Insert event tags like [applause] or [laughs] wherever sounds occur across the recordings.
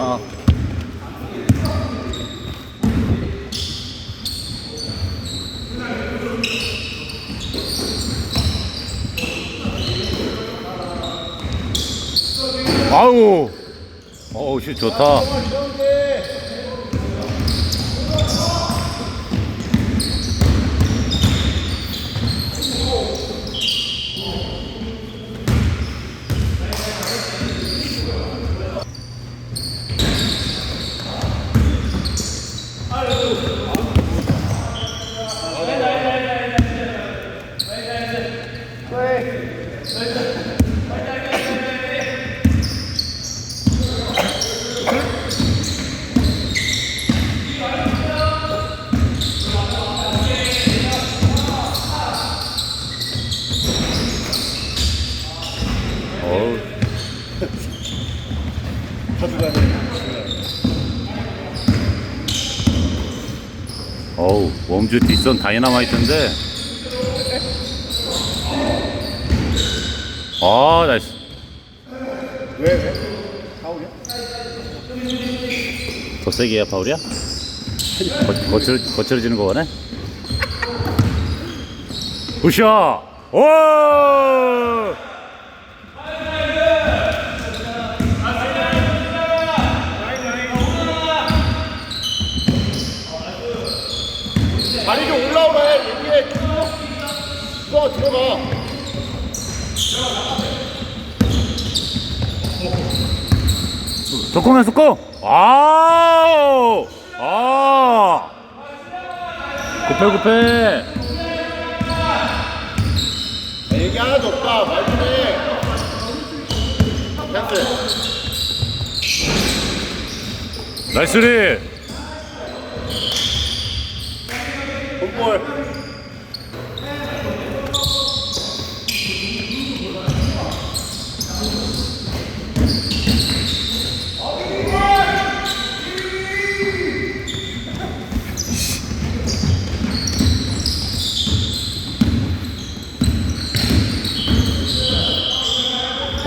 어. 아우. 어우, 씨 좋다. 어우. 어우, 웜주 뒷선 다이나마이트인데. 아, 나이스. 왜 왜? 파울이야? 더 세게 해야 파울이야? 거, 거칠, 거칠어지는 거 원해? 굿샷! 오! 다리 좀 올라오래 얘기해 또 들어가 속공해, 속공! 아우! 아! 급해, 급해! 얘기 하나도 없다 말 좀해 찬스 나이스리! 홈볼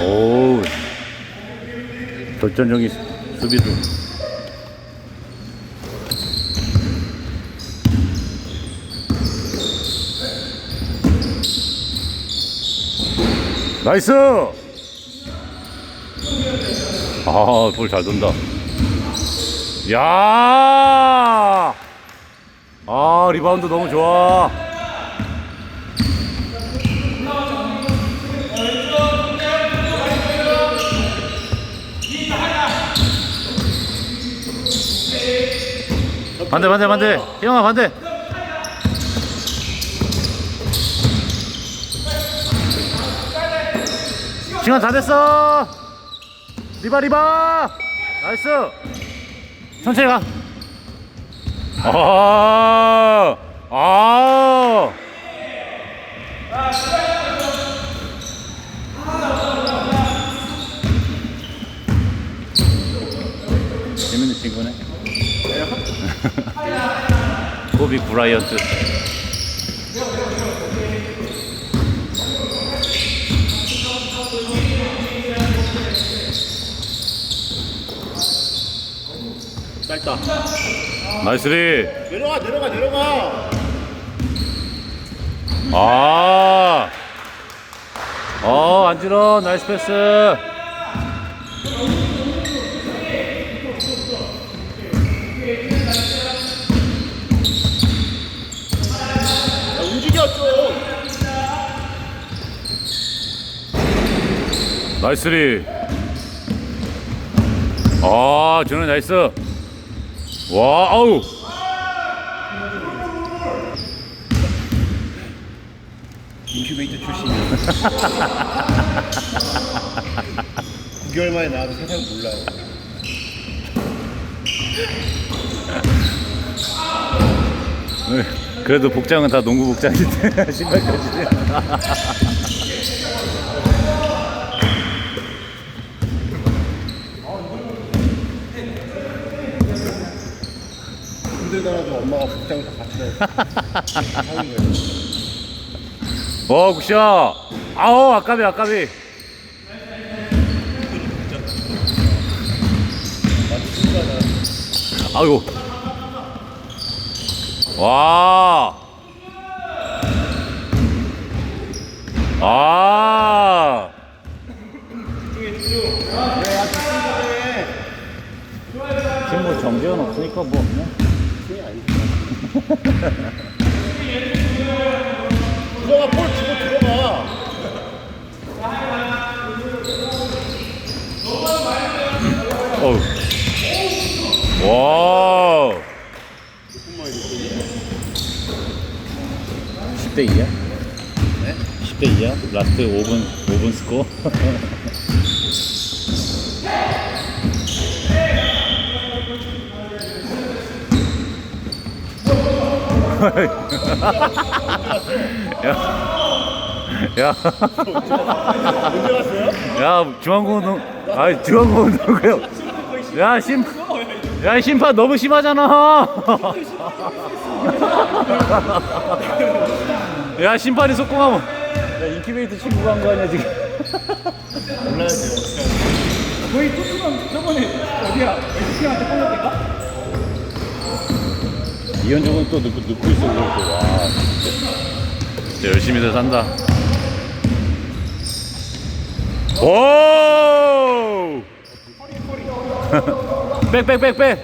오우. 결정적인 수비도. 나이스! 아, 볼 잘 돈다. 야! 아, 리바운드 너무 좋아. 반대, 반대, 반대. 희영아, 반대. 시간 다 됐어. 리바, 리바. 나이스. 천천히 가. 아, 아. 재밌는 친구네. [laughs] 코비 브라이언트. 짧다 나이스리. 내려가 내려가 내려가 아. 어, 안지러 나이스 패스. 야, 움직여 좀 나이스리. 아, 저는 나이스. 와, 아우. 인큐베이터 출신이야 [laughs] 9개월 만에 나와도 세상 몰라요 그래도 복장은 다 농구 복장인데 [laughs] 신발까지. 힘들더라도 엄마가 복장 다 같이 하는 거예요 어, 굿샷. 아우, 아까비, 아까비. 아이고. 와. 아. 지금 뭐 정재현 없으니까 뭐 그냥. 들어가 볼 주고 들어가. 어우. 와. 10대 2야? 네? 10대 2야? 라스트 5분 5분 스코어. [laughs] 야. 야. 야 중앙공운동 아 중앙공운동이요 야 심, 야 심판 너무 심하잖아 야 심판이 속공하면 야 인큐베이터 친구 간거 아니야 지금 몰라야 돼요. 어떻게 하는지. 거의 토트넘 저번에 어디야? SC한테 꼴렸던가? 이현종은 또 넣고, 넣고 있어 그걸 또. 와 진짜 열심히들 산다 오 [laughs] 백백백백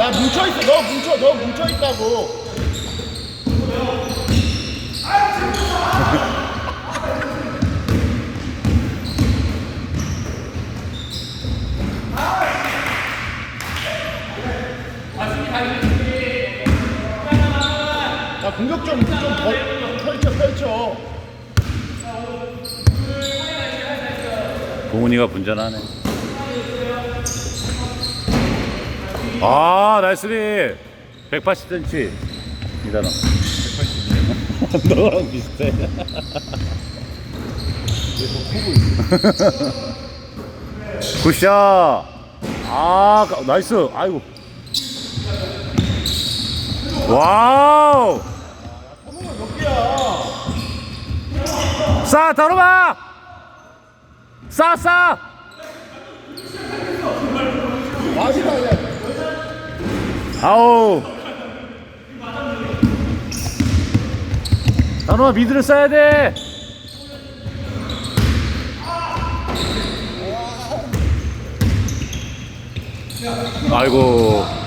야 뭉쳐 있어. 너 뭉쳐. 너 뭉쳐 있다고. 좀좀 펼쳐 펼쳐. 동훈이가 분전하네. 아, 나이스리. 180cm. 이단아. 180이야? 너랑 비슷해. [laughs] 굿샷. 아, 가- 나이스. 아이고. 와우. 싸, 다뤄봐. 싸, 싸. 마지막 아니야. 아우. 단호아 미드를 써야 돼. 아이고.